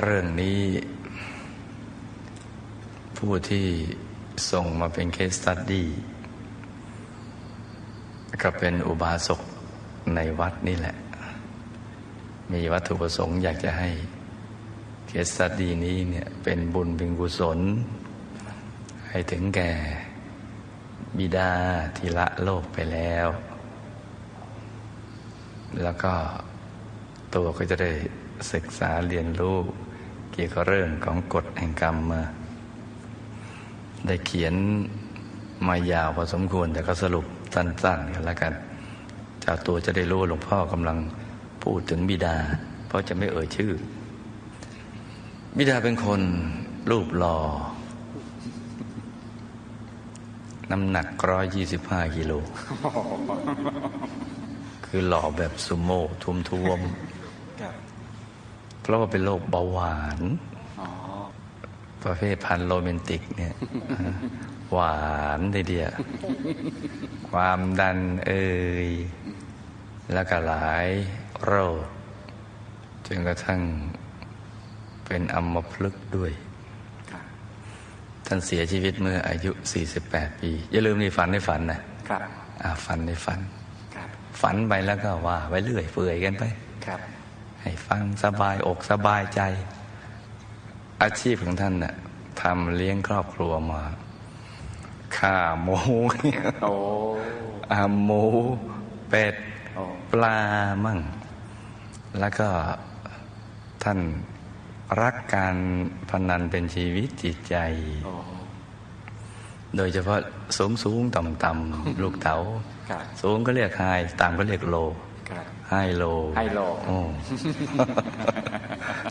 เรื่องนี้ ผู้ที่ส่งมาเป็นเคสตัดดี้ก็เป็นอุบาสกในวัดนี่แหละ มีวัตถุประสงค์อยากจะให้เคสตัดดี้นี้เนี่ยเป็นบุญเป็นกุศล ให้ถึงแก่บิดาที่ละโลกไปแล้ว แล้วก็ตัวก็จะได้ ศึกษาเรียนรู้ เกี่ยวกับเรื่องของกฎแห่งกรรมมา ได้เขียนมายาวพอสมควรแต่ก็สรุปสั้นๆกันแล้วกันเจ้าตัวจะได้รู้หลวงพ่อกำลังพูดถึงบิดา เพราะจะไม่เอ่ยชื่อ บิดาเป็นคนรูปหล่อน้ำหนักร้อยยี่สิบห้ากิโล คือหล่อแบบสุโม่ทุมทวม เพราะว่าเป็นโรคเบาหวานประเภทพันโรแมนติกเนี่ยหวานเดียวความดันเอ่ยแล้วก็หลายโรคจนกระทั่งเป็นอัมพฤกษ์ด้วย ท่านเสียชีวิตเมื่ออายุ 48 ปี อย่าลืมนี่ฝันในฝันนะครับอ่าฝันในฝัน ฝันไปแล้วก็ว่าไว้เรื่อยเปื่อยกันไปครับ ให้ฟังสบายอกสบายใจ อาชีพของท่านน่ะทำเลี้ยงครอบครัวมาข่าหมูโอ้อาหมูเป็ดโอ้ปลามั่ง แล้วก็ท่านรักการพนันเป็นชีวิตจิตใจโอ้โดยเฉพาะสูงสูงต่ำต่ำลูกเต๋าครับสูงก็เรียกไฮต่ำก็เรียกโลครับ ไฮโลไฮโลโอ้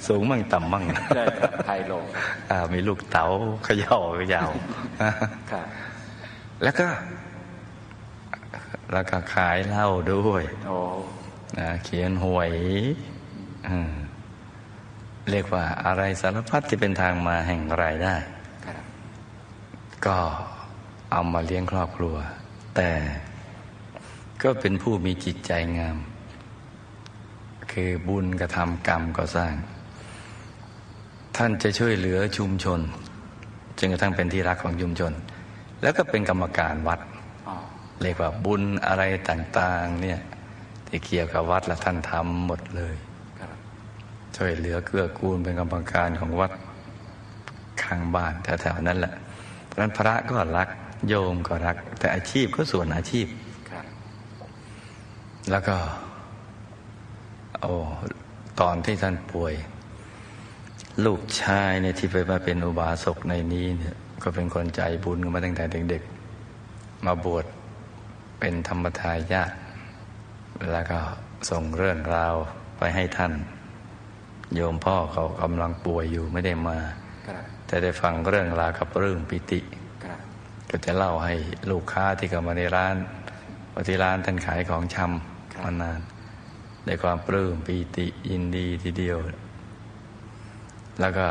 สูงมั่งต่ำมั่งใช่ครับไฮโลอ่ามีลูกเต๋าเขย่าเขย่าครับแล้วก็ แล้วก็ขายเหล้าด้วยโอ้นะเขียนหวยอืมเรียกว่าอะไรสารพัดที่เป็นทางมาแห่งรายได้ครับก็เอามาเลี้ยงครอบครัว แต่ก็เป็นผู้มีจิตใจงาม คือบุญกระทำกรรมก็สร้าง ท่านจะช่วยเหลือชุมชนจนกระทั่งเป็นที่รักของชุมชน แล้วก็เป็นกรรมการวัดอ๋อเรียกว่าบุญอะไรต่าง ๆ เนี่ยที่เกี่ยวกับวัดและท่านทำหมดเลยครับช่วยเหลือเกื้อกูลเป็นกรรมการของวัดข้างบ้านแถวๆนั้นแหละเพราะฉะนั้นพระก็รักโยมก็รัก แต่อาชีพก็ส่วนอาชีพครับแล้วก็ โอ้ตอนที่ท่านป่วย ลูกชายเนี่ยที่ไปมาเป็นอุบาสกในนี้เนี่ยก็เป็นคนใจบุญกันมาตั้งแต่เด็กๆ มาบวชเป็นธรรมทายาทแล้วก็ส่งเรื่องราวไปให้ท่าน โยมพ่อเขากำลังป่วยอยู่ไม่ได้มาครับแต่ได้ฟังเรื่องราวกับเรื่องปิติครับก็จะเล่าให้ลูกค้าที่เข้ามาในร้านว่าที่ร้านท่านขายของชำมานาน ได้ความปลื้มปีติยินดีทีเดียว แล้วก็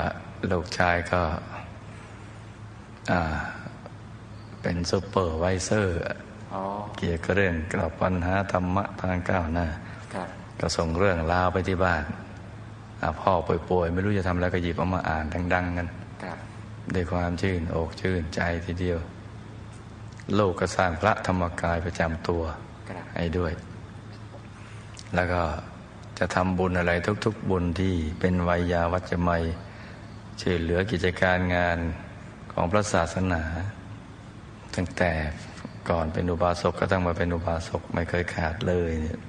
ลูกชายก็อ่าเป็นซูเปอร์ไวเซอร์อ๋อเกี่ยวกับเรื่องกับปัญหาธรรมะทางก้าวหน้าครับก็ส่งเรื่องราวไปที่บ้านอ่าพ่อป่วยๆ ไม่รู้จะทำอะไรก็หยิบเอามาอ่านดัง ๆ กันครับด้วยความชื่นอกชื่นใจทีเดียว โลกก็สร้างพระธรรมกายประจำตัวครับให้ด้วย แล้วก็จะทำบุญอะไรทุก ๆ บุญที่เป็นวัยยาวัจจะไมยช่วยเหลือกิจการงานของพระศาสนา ตั้งแต่ก่อนเป็นอุบาสกก็ต้องมาเป็นอุบาสกไม่เคยขาดเลยเนี่ย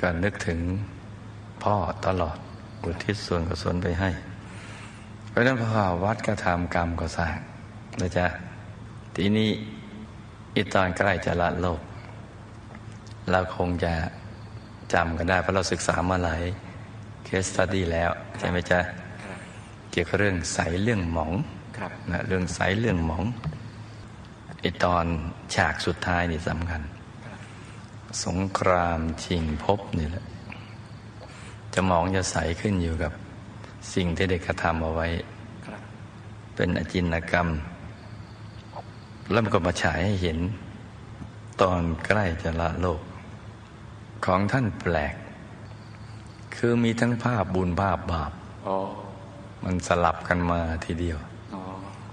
ก็นึกถึงพ่อตลอดอุทิศส่วนกุศลไปให้ เพราะฉะนั้นพอวัดก็ทำกรรมก็สร้างนะจ๊ะทีนี้อีตอนใกล้จะละโลก เราคงจะ จำกันได้ เพราะเราศึกษามาหลายเคสตัดดี้แล้ว ใช่ไหมจ๊ะครับเกี่ยวกับเรื่องใสเรื่องหมองครับนะเรื่องใสเรื่องหมองไอตอนฉากสุดท้ายนี่สำคัญ สงครามชิงภพนี่แหละ จะหมองจะใสขึ้นอยู่กับสิ่งที่เด็กกระทำเอาไว้ครับเป็นอจินกรรม แล้วมันก็มาฉายให้เห็น ตอนใกล้จะละโลก ของท่านแปลก คือมีทั้งภาพบุญภาพบาปอ๋อมันสลับกันมาทีเดียวอ๋อ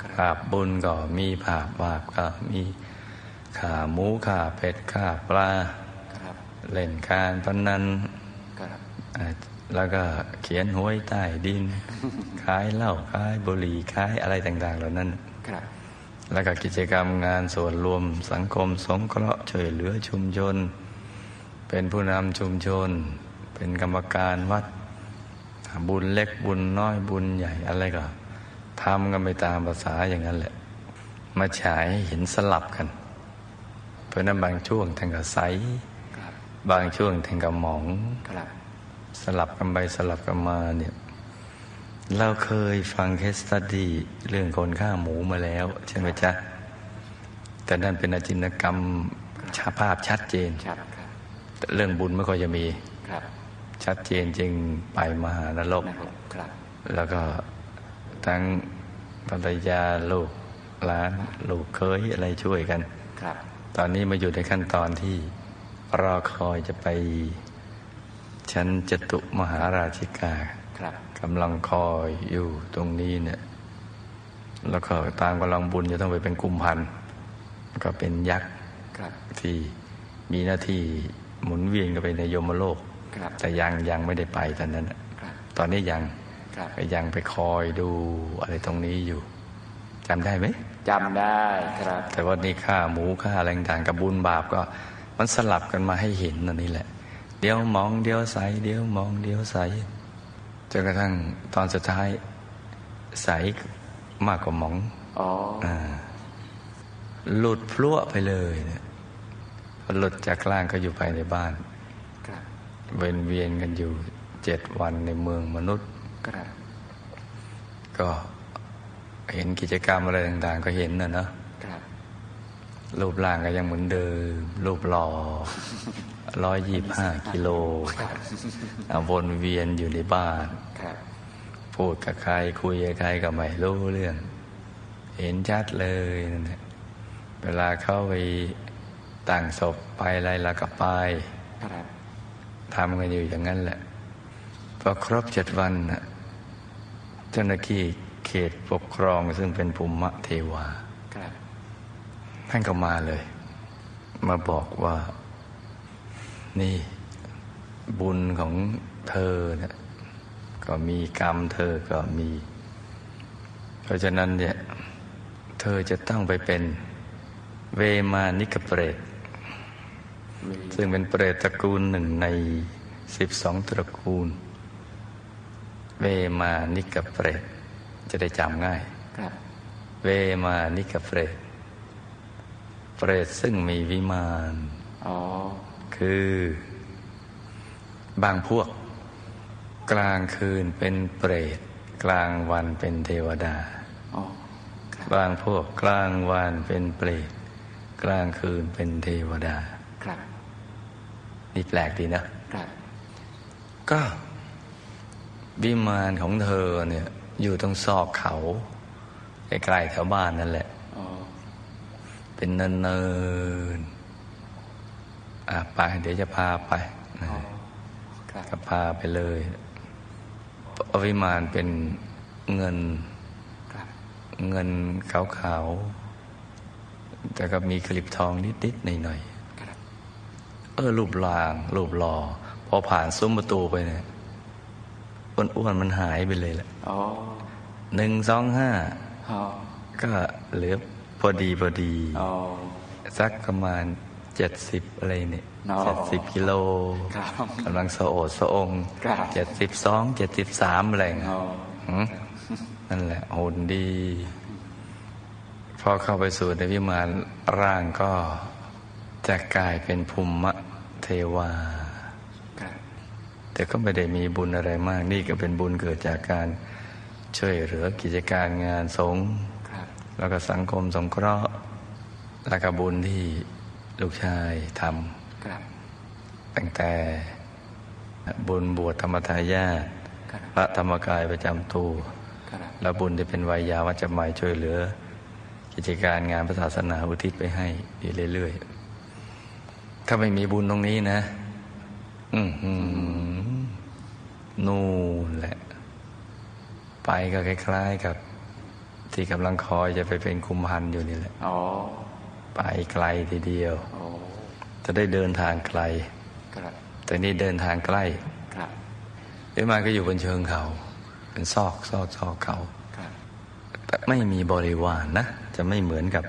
คภาพบุญก็มีภาพบาปก็มีขาหมูขาเป็ดขาปลาครับเล่นการพนันครับอ่าแล้วก็เขียนหวยใต้ดินขายเหล้าขายบุหรี่ขายอะไรต่าง ๆ เหล่านั้นครับแล้วก็กิจกรรมงานส่วนรวมสังคมสงเคราะห์ช่วยเหลือชุมชน เป็นผู้นำชุมชน เป็นกรรมการวัดบุญเล็กบุญน้อยบุญใหญ่อะไรก็ทำกันไปตามภาษาอย่างนั้นแหละ มาฉายห้เห็นสลับกัน เพราะนั้นบางช่วงท่านก็ใสบบางช่วงท่านก็หมองสลับกันไปสลับกันมาเนี่ยเราเคยฟังเคสตัดดี้เรื่องคนฆ่าหมูมาแล้วใช่ไหมจ๊ะแต่นั่นเป็นอจินกรรมชาภาพชัดเจนชัดค เรื่องบุญไม่ค่อยจะมีครับ ชัดเจนจึงไปมหานรกนะครับครับ แล้วก็ทั้งภรรยาลูกหลานลูกเคยอะไรช่วยกันครับ ตอนนี้มาอยู่ในขั้นตอนที่รอคอยจะไปชั้นจตุมหาราชิกาครับกำลังคอยอยู่ตรงนี้เนี่ย แล้วก็ตามกำลังบุญจะต้องไปเป็นกุมพันธ์ก็เป็นยักษ์ครับที่มีหน้าที่ หมุนเวียนกันไปในยมโลกครับแต่ยังยังไม่ได้ไปตอนนั้นน่ะครับตอนนี้ยังครับก็ยังไปคอยดูอะไรตรงนี้อยู่จำได้ไหมจำได้ครับ แต่ว่านี่ค่าหมูค่าอะไรต่างๆกับบุญบาปก็มันสลับกันมาให้เห็นนั่นนี่แหละ เดี๋ยวมองเดี๋ยวใสเดี๋ยวมองเดี๋ยวใสจนกระทั่งตอนสุดท้ายใสมากกว่าหมองอ๋ออ่าหลุดพลั่วไปเลยเนี่ย พอหลุดจากล่างก็อยู่ภายในบ้านครับเวียนเวียนกันอยู่เจ็ดวันในเมืองมนุษย์ครับก็เห็นกิจกรรมอะไรต่าง ๆ ก็เห็นนะเนาะครับรูปร่างก็ยังเหมือนเดิม รูปหล่อร้อยยี่ห้ากิโลเอาวนเวียนอยู่ในบ้านครับพูดกับใครคุยกับใครก็ไม่รู้เรื่อง เห็นชัดเลยนั่นแหละเวลาเข้าไป ตั้งศพไปอะไรแล้วก็ไปครับทำกันอยู่อย่างนั้นแหละพอครบเจ็ดวันน่ะเจ้าหน้าที่เขตปกครองซึ่งเป็นภูมิเทวาครับท่านก็มาเลย มาบอกว่า นี่บุญของเธอเนี่ยก็มีกรรมเธอก็มี เพราะฉะนั้นเนี่ย เธอจะต้องไปเป็นเวมานิกเปรตมี ซึ่งเป็นเปรตตระกูลหนึ่งในสิบสองตระกูล เวมานิกเปรตจะได้จำง่ายครับเวมานิกเปรตเปรตซึ่งมีวิมานอ๋อคือ บางพวก กลางคืนเป็นเปรต กลางวันเป็นเทวดาอ๋อครับบางพวกกลางวันเป็นเปรต กลางคืนเป็นเทวดาครับ นี่แปลกดีนะครับ ก็วิมานของเธอเนี่ย อยู่ตรงซอกเขาใกล้ๆแถวบ้านนั่นแหละอ๋อเป็นเนินๆอะไปเดี๋ยวจะพาไปนะอ๋อครับก็พาไปเลยอวิมานเป็นเงินครับเงินขาวๆแต่ก็มีคลิปทองนิดๆหน่อยครับๆเออรูปร่างรูปหล่อพอผ่านซุ้มประตูไปเนี่ยอ้วนๆมันหายไปเลยแหละอ๋อหนึ่งสองห้าอ๋อก็เหลือพอดีพอดีอ๋อสักประมาณเจ็ดสิบอะไรเนี่ยอ๋อเจ็ดสิบกิโลครับกำลังสะโอดสะองครับเจ็ดสิบสองเจ็ดสิบสามอะไรเงี้ยอ๋อหืมนั่นแหละหุ่นดี พอเข้าไปสู่ในวิมานร่างก็จะกลายเป็นภูมิเท วาครับแต่ก็ไม่ได้มีบุญอะไรมาก นี่ก็เป็นบุญเกิดจากการช่วยเหลือกิจการงานสงฆ์ครับแล้วก็สังคมสงเคราะห์และก็บุญที่ลูกชายทครับำตั้งแต่บุญบวชธรรมทายาทครับพระธรรมกายประจำตัวครับและบุญที่เป็นวัยยาวัจจะหมายช่วยเหลือ กิจการงานพระศาสนาอุทิศไปให้อยู่เรื่อยๆ ถ้าไม่มีบุญตรงนี้นะ อือหือนู่นแหละ ไปก็คล้ายๆกับ ที่กำลังคอยจะไปเป็นคุมพันอยู่นี่แหละอ๋อไปไกลทีเดียวโอ้จะได้เดินทางไกลครับแต่นี่เดินทางใกล้ครับวิมานก็อยู่บนเชิงเขา เป็นซอกซอกซอกเขาครับแต่ไม่มีบริวารนะ จะไม่เหมือนกับ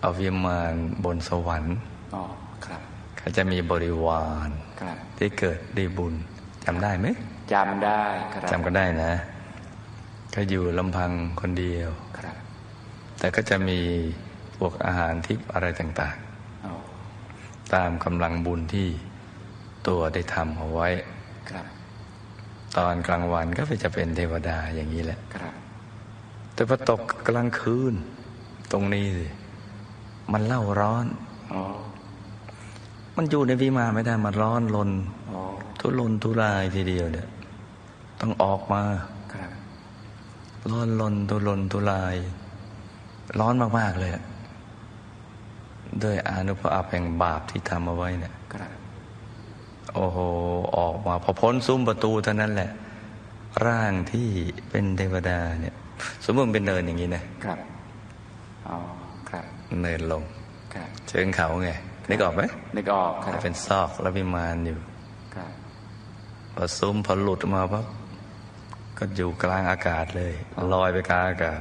เอาวิมานบนสวรรค์อ๋อครับ เขาจะมีบริวารครับที่เกิดด้วยบุญจำได้ไหมจำได้ครับจำก็ได้นะเขาอยู่ลำพังคนเดียวครับ แต่ก็จะมีพวกอาหารทิพย์อะไรต่างอ๋อๆตามกำลังบุญที่ตัวได้ทำเอาไว้ครับ ตอนกลางวันก็จะเป็นเทวดาอย่างนี้แหละครับ แต่พอตกกลางคืน ตรงนี้สิมันเล่าร้อนอ๋อ มันอยู่ในวิมานไม่ได้มันร้อนลนอ๋อทุรนทุรายทีเดียวเนี่ยต้องออกมาครับร้อนลนทุรนทุราย ร้อนมากๆเลยอะด้วยอานุภาพแห่งบาปที่ทำเอาไว้เนี่ยครับโอ้โหออกมาพอพ้นซุ้มประตูเท่านั้นแหละ ร่างที่เป็นเทวดาเนี่ย สมมติมันเป็นเนินอย่างนี้นะครับอ๋อครับ เนินลงครับเชิงเขาไง นึกออกไหมนึกออกครับเป็นซอกแล้ววิมานอยู่ครับพอซุ้มพอหลุดออกมาปั๊บก็อยู่กลางอากาศเลย ลอยไปกลางอากาศ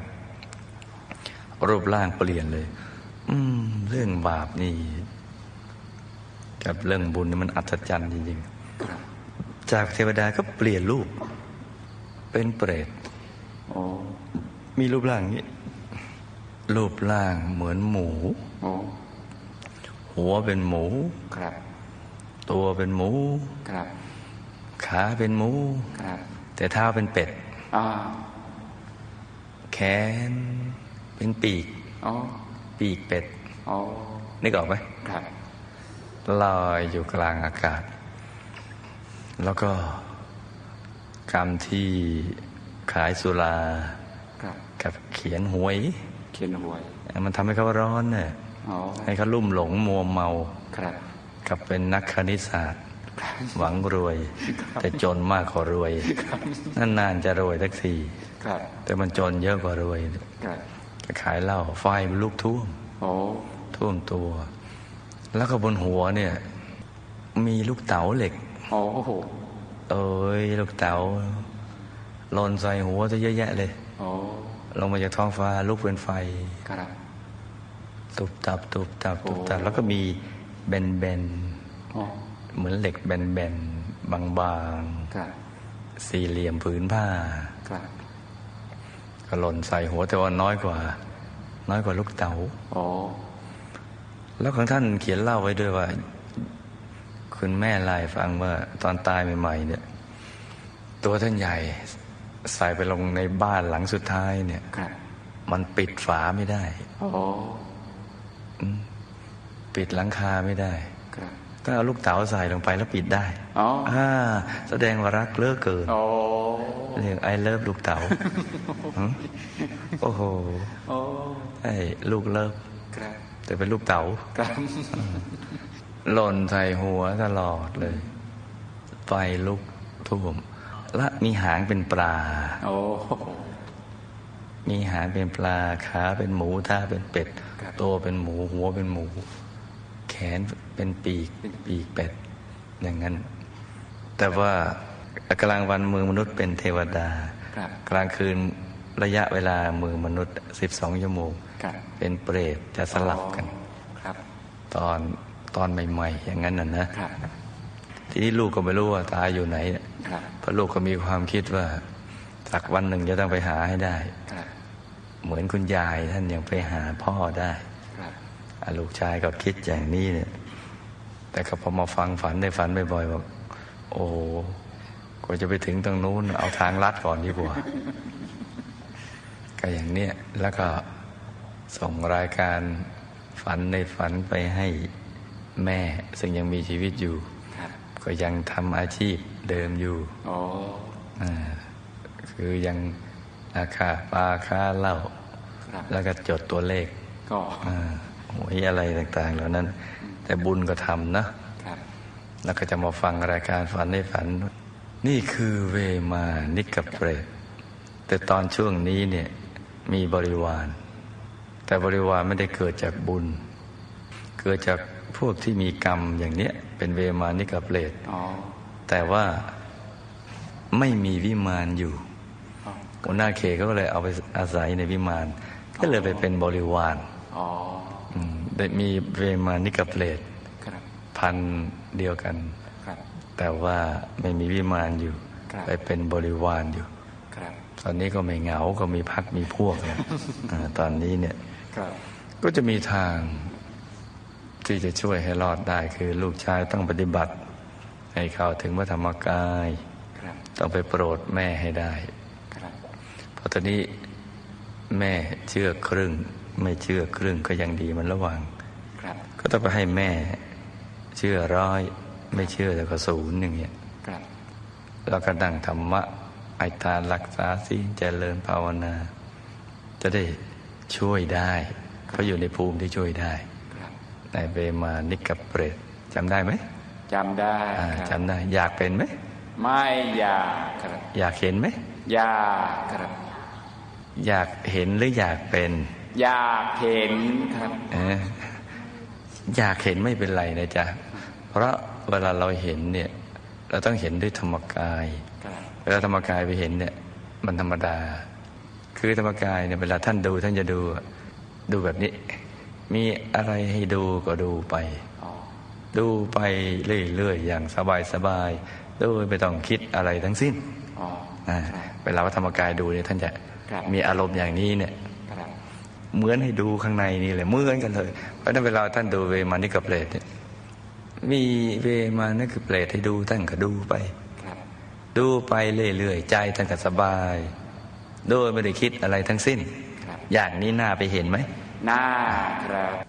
รูปร่างเปลี่ยนเลย อืม เรื่องบาปนี่ กับเรื่องบุญนี่มันอัศจรรย์จริงครับๆจากเทวดาก็เปลี่ยนรูป เป็นเปรตโอ้มีรูปร่างนี้รูปร่างเหมือนหมูโอ้ หัวเป็นหมู ครับ ตัวเป็นหมู ครับ ขาเป็นหมู ครับ แต่เท้าเป็นเป็ดอ๋อแขนเป็นปีก อ๋อ ปีกเป็ด อ๋อนึกออกไหมครับลอยอยู่กลางอากาศ แล้วก็กรรมที่ขายสุราครับกับเขียนหวย เขียนหวย มันทำให้เขาร้อนเนี่ยอ๋อ ให้เขาลุ่มหลงมัวเมาครับกับเป็นนักคณิตศาสตร์ หวังรวย แต่จนมากกว่ารวยนานๆจะรวยสักทีครับแต่มันจนเยอะกว่ารวยครับจะขายเหล้าไฟมันลุกท่วมโอ้ท่วมตัว แล้วก็บนหัวเนี่ย มีลูกเต๋าเหล็กโอ้โหเอ้ยลูกเต๋าหล่นใส่หัวจะเยอะแยะเลยโอ้ลงมาจากท้องฟ้าลุกเป็นไฟครับ ตุบตับตุบตับตุบตับโอ้แล้วก็มีแบนแบนโอ้ๆเหมือนเหล็กแบนแบนๆบางครับๆสี่เหลี่ยมผืนผ้าครับก็หล่นใส่หัวแต่ว่าน้อยกว่า น้อยกว่าลูกเต๋าโอ้แล้วของท่านเขียนเล่าไว้ด้วยว่า คุณแม่เล่าให้ฟังว่าตอนตายใหม่ ๆ เนี่ย ตัวท่านใหญ่ใส่ไปลงในบ้านหลังสุดท้ายเนี่ยครับมันปิดฝาไม่ได้โอ้ ปิดหลังคาไม่ได้ครับก็เอาลูกเต๋าใส่ลงไปแล้วปิดได้อ๋ออ่าแสดงว่ารักเลิกเกินโอ้เรียกไอเลิฟลูกเต๋าหึโอ้โหโอ้ไอ้ลูกเลิฟครับแต่เป็นลูกเต๋าครับหล่นใส่หัวตลอดเลย ไฟลุกท่วม และมีหางเป็นปลา โอ้ มีหางเป็นปลาขาเป็นหมูท่าเป็นเป็ดครับตัวเป็นหมูหัวเป็นหมู แขนเป็นปีกเป็นปีกเป็ดอย่างนั้น แต่ว่ากลางวันมือมนุษย์เป็นเทวดาครับกลางคืนระยะเวลามือมนุษย์ 12ชั่วโมงครับเป็นเปรตจะสลับกันครับตอนตอนใหม่ ๆ อย่างนั้นน่ะนะครับทีนี้ลูกก็ไม่รู้ว่าตายอยู่ไหนครับเพราะลูกก็มีความคิดว่าสักวันหนึ่งจะต้องไปหาให้ได้ครับ เหมือนคุณยายท่านยังไปหาพ่อได้ครับอะลูกชายก็คิดอย่างนี้เนี่ย แต่ก็พอมาฟังฝันได้ฝันบ่อยๆบอกโอ้โหกว่าจะไปถึงตรงนู้น เอาทางลัดก่อนดีกว่า ก็อย่างเนี้ยแล้วก็ส่งรายการฝันในฝันไปให้แม่ ซึ่งยังมีชีวิตอยู่ครับก็ยังทำอาชีพเดิมอยู่โอ้อ่าคือยัง ราคาปลาค่าเหล้าครับแล้วก็จดตัวเลขก็อ่าหวยอะไรต่างๆ เหล่านั้น แต่บุญก็ทำนะครับแล้วก็จะมาฟังรายการฝันในฝัน นี่คือเวมานิกเปรตแต่ตอนช่วงนี้เนี่ยมีบริวาร แต่บริวารไม่ได้เกิดจากบุญ เกิดจากพวกที่มีกรรมอย่างเนี้ย เป็นเวมานิกาเปรตอ๋อแต่ว่าไม่มีวิมานอยู่อ๋อ หัวหน้าเขตก็เลยเอาไปอาศัยในวิมาน ก็เลยไปเป็นบริวารอ๋ออืมได้มีเวมานิกาเปรตครับพันธุ์เดียวกันครับแต่ว่าไม่มีวิมานอยู่ครับไปเป็นบริวารอยู่ครับตอนนี้ก็ไม่เหงา ก็มีพักมีพวกเนี่ยอ่าตอนนี้เนี่ยครับก็จะมีทางที่จะช่วยให้รอดได้คือลูกชายต้องปฏิบัติ ให้เข้าถึงพระธรรมกายครับต้องไปโปรดแม่ให้ได้ครับเพราะตอนนี้แม่เชื่อครึ่ง ไม่เชื่อครึ่งก็ยังดีมันระหว่างครับก็ต้องไปให้แม่เชื่อร้อย ไม่เชื่อแต่ก็ศูนย์อย่างเงี้ยครับแล้วก็ดังธรรมะไอทานรักษาศีลเจริญภาวนา จะได้ช่วยได้เขาอยู่ในภูมิที่ช่วยได้ครับในเวมานิกเปรตจำได้ไหมจำได้อ่าครับจำได้ อยากเป็นไหม ไม่อยากครับ อยากเห็นไหม อยากครับ อยากเห็นหรืออยากเป็น อยากเห็นครับเอออยากเห็นไม่เป็นไรนะจ๊ะ เพราะเวลาเราเห็นเนี่ย เราต้องเห็นด้วยธรรมกายครับเวลาธรรมกายไปเห็นเนี่ย มันธรรมดา คือธรรมกายเนี่ยเวลาท่านดูท่านจะดูอะดูแบบนี้ มีอะไรให้ดูก็ดูไปอ๋อดูไปเรื่อยๆอย่างสบายๆโดยไม่ต้องคิดอะไรทั้งสิ้นอ๋ออ่าครับเวลาว่าธรรมกายดูเนี่ยท่านจะครับ มีอารมณ์อย่างนี้เนี่ยครับเหมือนให้ดูข้างในนี่เลยเหมือนกันเลย เพราะฉะนั้นเวลาท่านดูเวมานิกเปรตเนี่ยมีเวมานิกเปรตให้ดูท่านก็ดูไปครับดูไปเรื่อยๆใจท่านก็สบาย โดยไม่ได้คิดอะไรทั้งสิ้นครับอย่างนี้น่าไปเห็นไหมหน้าครับ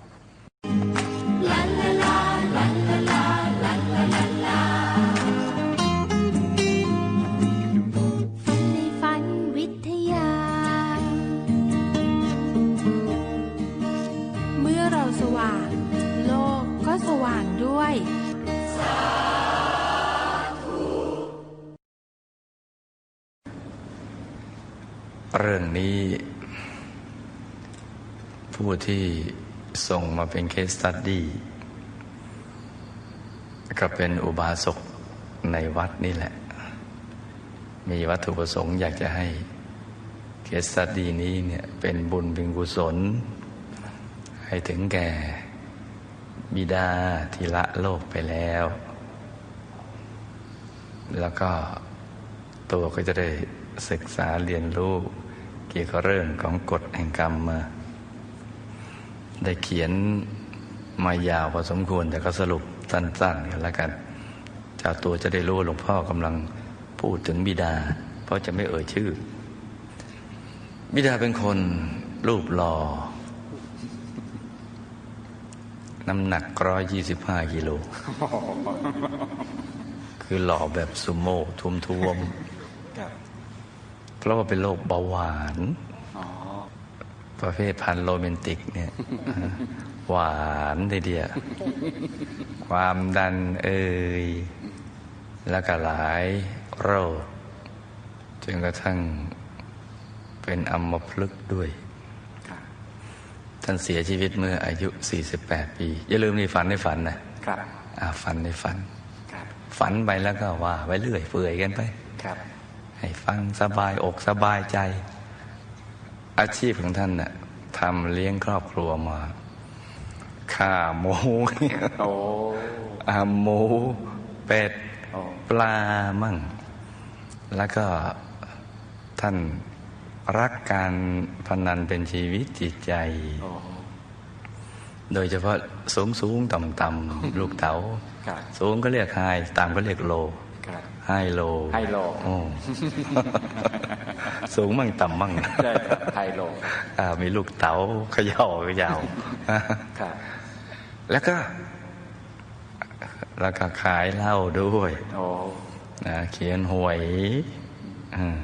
เรื่องนี้ ผู้ที่ส่งมาเป็นเคสตัดดี้ก็เป็นอุบาสกในวัดนี่แหละ มีวัตถุประสงค์อยากจะให้เคสตัดดี้นี้เนี่ยเป็นบุญเป็นกุศล ให้ถึงแก่บิดาที่ละโลกไปแล้ว แล้วก็ตัวก็จะได้ศึกษาเรียนรู้ เกี่ยวกับเรื่องของกฎแห่งกรรมมา ได้เขียนมายาวพอสมควรแต่ก็สรุปสั้นๆกันแล้วกันเจ้าตัวจะได้รู้หลวงพ่อกำลังพูดถึงบิดา เพราะจะไม่เอ่ยชื่อ บิดาเป็นคนรูปหล่อน้ำหนักร้อยยี่สิบห้ากิโล คือหล่อแบบสุโม่ทุมทวม เพราะว่าเป็นโรคเบาหวานอ๋อประเภทพันธุ์โรแมนติกเนี่ยหวานทีเดียวความดันเอ่ยแล้วก็หลายโรคจนกระทั่งเป็นอัมพฤกษ์ด้วยครับท่านเสียชีวิตเมื่ออายุ 48 ปี อย่าลืมนี่ฝันในฝันนะครับอ่าฝันในฝันครับฝันไปแล้วก็ว่า ไว้เรื่อยเปื่อยกันไปครับ ให้ฟังสบายอกสบายใจ อาชีพของท่านน่ะทำเลี้ยงครอบครัวมาข่าหมูโอ้อาหมูเป็ดโอ้ปลามั่ง แล้วก็ท่านรักการพนันเป็นชีวิตจิตใจโอ้โดยเฉพาะสูงสูงต่ำต่ำลูกเต๋าครับสูงก็เรียกไฮต่ำก็เรียกโลครับ ไฮโลไฮโลโอ้สูงมั่งต่ำมั่งใช่ครับไฮโลอ่ามีลูกเต๋าเขย่าเขย่าครับแล้วก็ แล้วก็ขายเหล้าด้วยโอ้นะเขียนหวยอืม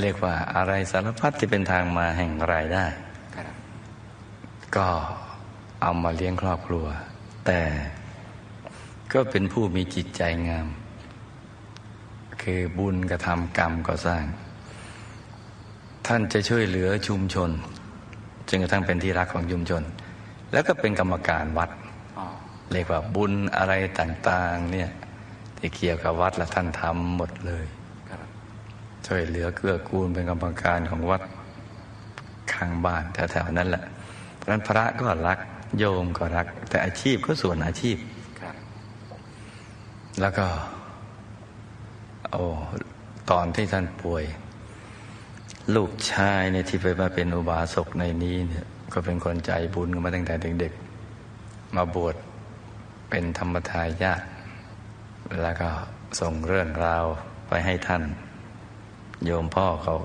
เรียกว่าอะไรสารพัดที่เป็นทางมาแห่งรายได้ครับก็เอามาเลี้ยงครอบครัว แต่ก็เป็นผู้มีจิตใจงาม คือบุญกระทำกรรมก็สร้าง ท่านจะช่วยเหลือชุมชนจนกระทั่งเป็นที่รักของชุมชน แล้วก็เป็นกรรมการวัดอ๋อเรียกว่าบุญอะไรต่าง ๆ เนี่ยที่เกี่ยวกับวัดและท่านทำหมดเลยครับช่วยเหลือเกื้อกูลเป็นกรรมการของวัดข้างบ้านแถวๆนั้นแหละเพราะฉะนั้นพระก็รักโยมก็รัก แต่อาชีพก็ส่วนอาชีพครับแล้วก็ โอ้ตอนที่ท่านป่วย ลูกชายเนี่ยที่ไปมาเป็นอุบาสกในนี้เนี่ยก็เป็นคนใจบุญมาตั้งแต่เด็กๆมาบวชเป็นธรรมทายาทแล้วก็ส่งเรื่องราวไปให้ท่าน โยมพ่อเขา